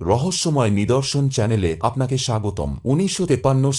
রহস্যময় নিদর্শন চ্যানেলে আপনাকে স্বাগতম। উনিশশো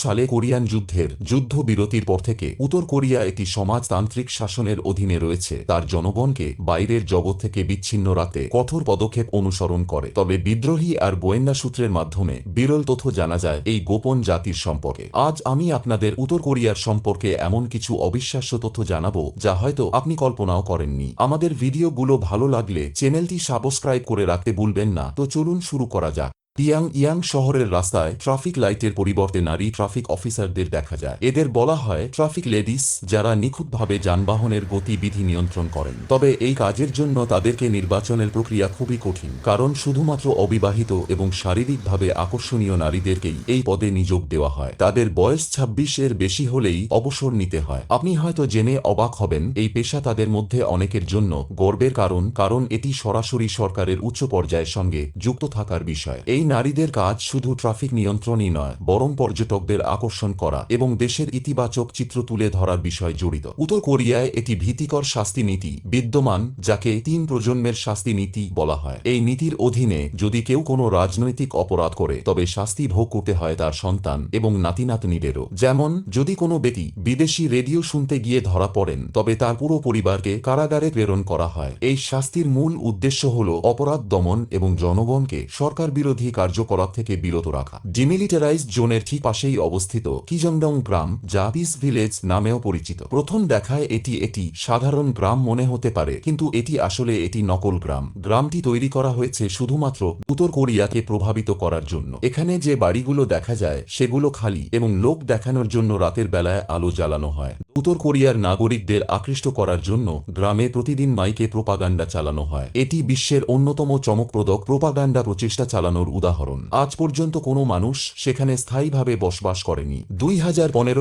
সালে কোরিয়ান যুদ্ধের যুদ্ধবিরতির পর থেকে উত্তর কোরিয়া একটি সমাজতান্ত্রিক শাসনের অধীনে রয়েছে। তার জনগণকে বাইরের জগৎ থেকে বিচ্ছিন্ন রাতে কঠোর পদক্ষেপ অনুসরণ করে। তবে বিদ্রোহী আর গোয়েন্দা সূত্রের মাধ্যমে বিরল তথ্য জানা যায় এই গোপন জাতির সম্পর্কে। আজ আমি আপনাদের উত্তর কোরিয়ার সম্পর্কে এমন কিছু অবিশ্বাস্য তথ্য জানাব যা হয়তো আপনি কল্পনাও করেননি। আমাদের ভিডিওগুলো ভালো লাগলে চ্যানেলটি সাবস্ক্রাইব করে রাখতে ভুলবেন না। তো চলুন শুরু করা যাক পিয়াং ইয়াং শহরের রাস্তায় ট্রাফিক লাইটের পরিবর্তে নারী ট্রাফিক অফিসারদের দেখা যায়। এদের বলা হয় ট্রাফিক লেডিস যারা নিখুঁতভাবে যানবাহনের গতিবিধি নিয়ন্ত্রণ করেন। তবে এই কাজের জন্য তাদেরকে নির্বাচনের প্রক্রিয়া খুবই কঠিন, কারণ শুধুমাত্র অবিবাহিত এবং শারীরিকভাবে আকর্ষণীয় নারীদেরকেই এই পদে নিযোগ দেওয়া হয়। তাদের বয়স ছাব্বিশ এর বেশি হলেই অবসর নিতে হয়। আপনি হয়তো জেনে অবাক হবেন, এই পেশা তাদের মধ্যে অনেকের জন্য গর্বের কারণ কারণ এটি সরাসরি সরকারের উচ্চ পর্যায়ের সঙ্গে যুক্ত থাকার বিষয়। এই নারীদের কাজ শুধু ট্রাফিক নিয়ন্ত্রণই নয়, বরং পর্যটকদের আকর্ষণ করা এবং দেশের ইতিবাচক চিত্র তুলে ধরার বিষয় জড়িত। উত্তর কোরিয়ায় এটি ভীতিকর শাস্তি নীতি বিদ্যমান, যাকে তিন প্রজন্মের শাস্তি নীতি বলা হয়। এই নীতির অধীনে যদি কেউ কোনো রাজনৈতিক অপরাধ করে, তবে শাস্তি ভোগ করতে হয় তার সন্তান এবং নাতি নাতনিদেরও যেমন, যদি কোনো ব্যক্তি বিদেশি রেডিও শুনতে গিয়ে ধরা পড়েন, তবে তার পুরো পরিবারকে কারাগারে প্রেরণ করা হয়। এই শাস্তির মূল উদ্দেশ্য হল অপরাধ দমন এবং জনগণকে সরকার বিরোধী কার্যকলাপ থেকে বিরত রাখা। ডিমিলিটারাইজ জোনের ঠিক পাশেই অবস্থিত কিজংডং গ্রাম যা পিস ভিলেজ নামেও পরিচিত। প্রথম দেখায় এটি একটি সাধারণ গ্রাম মনে হতে পারে, কিন্তু এটি আসলে এটি নকল গ্রাম। গ্রামটি তৈরি করা হয়েছে শুধুমাত্র উত্তর কোরিয়াকে প্রভাবিত করার জন্য। এখানে যে বাড়িগুলো দেখা যায়, সেগুলো খালি এবং লোক দেখানোর জন্য রাতের বেলায় আলো জ্বালানো হয়। উত্তর কোরিয়ার নাগরিকদের আকৃষ্ট করার জন্য গ্রামে প্রতিদিন মাইকে প্রোপাগান্ডা চালানো হয়। এটি বিশ্বের অন্যতম চমকপ্রদক প্রোপাগান্ডা প্রচেষ্টা চালানোর উদাহরণ। আজ পর্যন্ত কোনো মানুষ সেখানে স্থায়ীভাবে বসবাস করেনি। দুই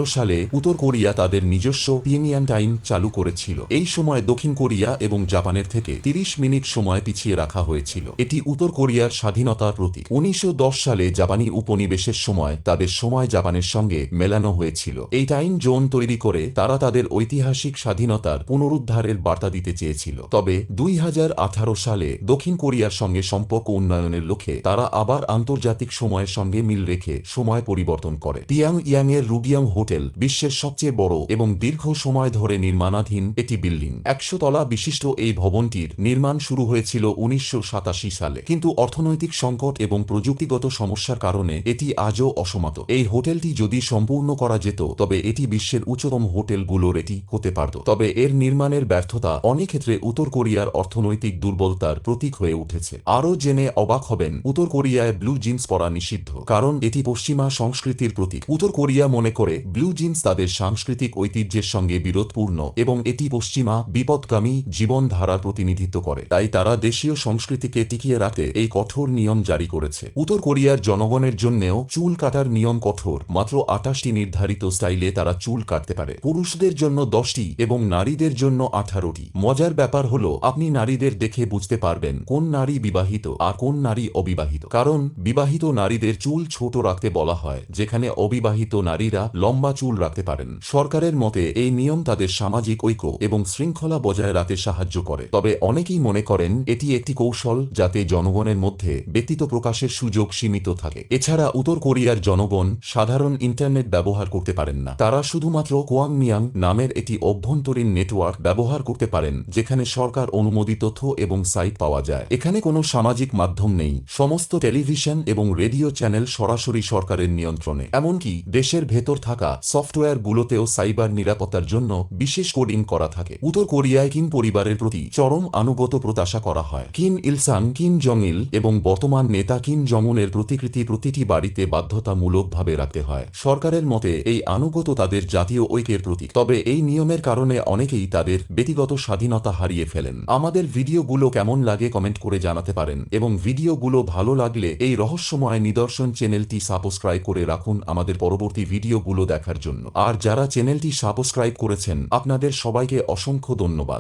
সালে উত্তর কোরিয়া তাদের নিজস্ব পিএমিয়ান টাইম চালু করেছিল। এই সময় দক্ষিণ কোরিয়া এবং জাপানের থেকে 30 মিনিট সময় পিছিয়ে রাখা হয়েছিল। এটি উত্তর কোরিয়ার স্বাধীনতার প্রতীক। উনিশশো সালে জাপানি উপনিবেশের সময় তাদের সময় জাপানের সঙ্গে মেলানো হয়েছিল। এই টাইম জোন তৈরি করে তারা তাদের ঐতিহাসিক স্বাধীনতার পুনরুদ্ধারের বার্তা দিতে চেয়েছিল। তবে দুই হাজার আঠারো সালে দক্ষিণ কোরিয়ার সঙ্গে সম্পর্ক উন্নয়নের লক্ষ্যে তারা আবার আন্তর্জাতিক সময়ের সঙ্গে মিল রেখে সময় পরিবর্তন করে। পিয়াং ইয়াং এর হোটেল বিশ্বের সবচেয়ে বড় এবং দীর্ঘ সময় ধরে নির্মাণাধীন এটি বিল্ডিং। একশো তলা বিশিষ্ট এই ভবনটির নির্মাণ শুরু হয়েছিল উনিশশো সালে। কিন্তু অর্থনৈতিক সংকট এবং প্রযুক্তিগত সমস্যার কারণে এটি আজও অসমাত এই হোটেলটি যদি সম্পূর্ণ করা যেত, তবে এটি বিশ্বের উচ্চতম হোটেলগুলোর এটি হতে পারত। তবে এর নির্মাণের ব্যর্থতা অনেক ক্ষেত্রে উত্তর কোরিয়ার অর্থনৈতিক দুর্বলতার প্রতীক হয়ে উঠেছে। আরও জেনে অবাক হবেন, উত্তর কোরিয়ায় ব্লু জিন্স পরা নিষিদ্ধ, কারণ এটি পশ্চিমা সংস্কৃতির প্রতীক। উত্তর কোরিয়া মনে করে, ব্লু জিন্স তাদের সাংস্কৃতিক ঐতিহ্যের সঙ্গে বিরোধপূর্ণ এবং এটি পশ্চিমা বিপদগামী জীবনধারার প্রতিনিধিত্ব করে, তাই তারা দেশীয় সংস্কৃতিকে টিকিয়ে রাখতে এই কঠোর নিয়ম জারি করেছে। উত্তর কোরিয়ার জনগণের জন্যেও চুল কাটার নিয়ম কঠোর, মাত্র আঠাশটি নির্ধারিত স্টাইলে তারা চুল কাটতে পারে। পুরুষদের জন্য দশটি এবং নারীদের জন্য আঠারোটি। মজার ব্যাপার হলো, আপনি নারীদের দেখে বুঝতে পারবেন কোন নারী বিবাহিত আর কোন নারী অবিবাহিত। কারণ বিবাহিত নারীদের চুল ছোট রাখতে বলা হয়, যেখানে অবিবাহিত নারীরা লম্বা চুল রাখতে পারেন। সরকারের মতে, এই নিয়ম তাদের সামাজিক ঐক্য এবং শৃঙ্খলা বজায় রাখতে সাহায্য করে। তবে অনেকেই মনে করেন, এটি একটি কৌশল যাতে জনগণের মধ্যে ব্যক্তিত্ব প্রকাশের সুযোগ সীমিত থাকে। এছাড়া উত্তর কোরিয়ার জনগণ সাধারণ ইন্টারনেট ব্যবহার করতে পারেন না। তারা শুধুমাত্র কোয়াং মিয়াং নামের একটি অভ্যন্তরীণ নেটওয়ার্ক ব্যবহার করতে পারেন, যেখানে সরকার অনুমোদিত তথ্য এবং সাইট পাওয়া যায়। এখানে কোনো সামাজিক মাধ্যম নেই। সমস্ত টেলিভিশন এবং রেডিও চ্যানেল সরাসরি সরকারের নিয়ন্ত্রণে। এমনকি দেশের ভেতর থাকা সফটওয়্যারগুলোতেও সাইবার নিরাপত্তার জন্য বিশেষ কোডিং করা থাকে। উত্তর কোরিয়ায় কিম পরিবারের প্রতি চরম আনুগত প্রত্যাশা করা হয়। কিম ইলসান, কিম জং ইল এবং বর্তমান নেতা কিম জমুনের প্রতিকৃতি প্রতিটি বাড়িতে বাধ্যতামূলকভাবে রাখতে হয়। সরকারের মতে, এই আনুগত তাদের জাতীয় ঐক্যের প্রতীক। তবে এই নিয়মের কারণে অনেকেই তাদের ব্যক্তিগত স্বাধীনতা হারিয়ে ফেলেন। আমাদের ভিডিওগুলো কেমন লাগে কমেন্ট করে জানাতে পারেন এবং ভিডিওগুলো ভালো লাগলে এই রহস্যময় নিদর্শন চ্যানেলটি সাবস্ক্রাইব করে রাখুন আমাদের পরবর্তী ভিডিওগুলো দেখার জন্য। আর যারা চ্যানেলটি সাবস্ক্রাইব করেছেন, আপনাদের সবাইকে অসংখ্য ধন্যবাদ।